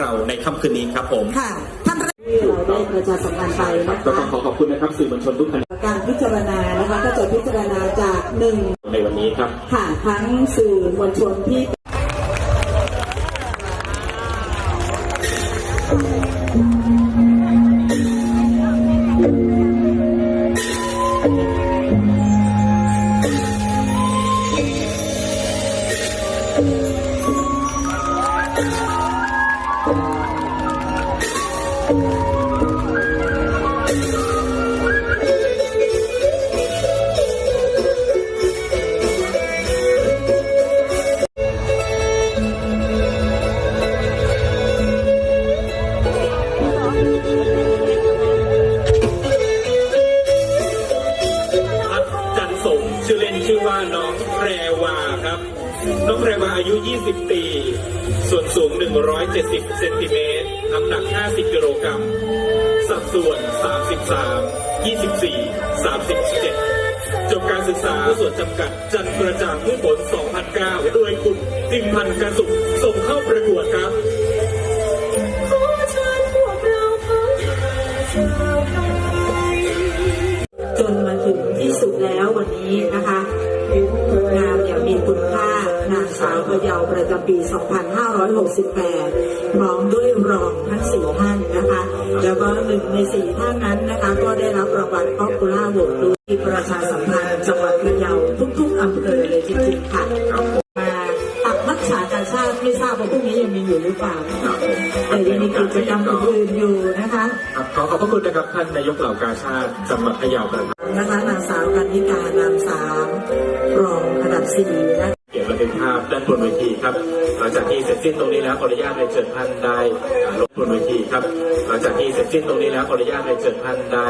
เราในค่ำคืนนี้ครับผมค่ะท่านแรกที่เราได้ประชาสัมพันธ์ไปนะก็คะต้องขอขอบคุณนะครับสื่อมวลชนทุกท่านการพิจารณานะคะก็จะพิจารณาจากหนึ่งในวันนี้ครับค่ะทั้งสื่อมวลชนที่พัด ชื่อเล่นชื่อว่าน้องแพรวาครับ น้องแพรวาอายุ 20 ปี ส่วนสูง 170 เซนติเมตร น้ำหนัก 50 กิโลกรัม สัดส่วน 33 24 37 จบการศึกษาส่วนจำกัด จันกระจ่างพืชผล 2009 โดยคุณติมพันธ์กระสุข ส่งเข้าประกวดครับจนมาถึงที่สุดแล้ววันนี้นะคะ นางสาวพะเยาประจำปี 2568 พร้อมด้วยรองทั้งสี่ท่านนะคะ แล้วก็หนึ่งในสี่ท่านนั้นนะคะ ก็ได้รับรางวัลป๊อปปูล่าโหวตด้วยที่ประชาสัมพันธ์จังหวัดพะเยาทุกๆอำเภอเลยจริงๆค่ะมาตักนักษาการชาติไม่ทราบว่าพรุ่งนี้ยังมีอยู่หรือเปล่าแต่ยังมีกิจกรรมอื่นๆอยู่นะคะครับขอขอบพระคุณนะครับท่านนายกเหล่ากาชาติจังหวัดพะเยาครับนะคะนางสาวกันนิการนามสามรองอันดับสี่ ครับ หลังจากที่เสร็จสิ้นตรงนี้แล้วขออนุญาตเรียนเชิญท่านได้ลงบนเวทีครับ หลังจากที่เสร็จสิ้นตรงนี้แล้วขออนุญาตเรียนเชิญท่านได้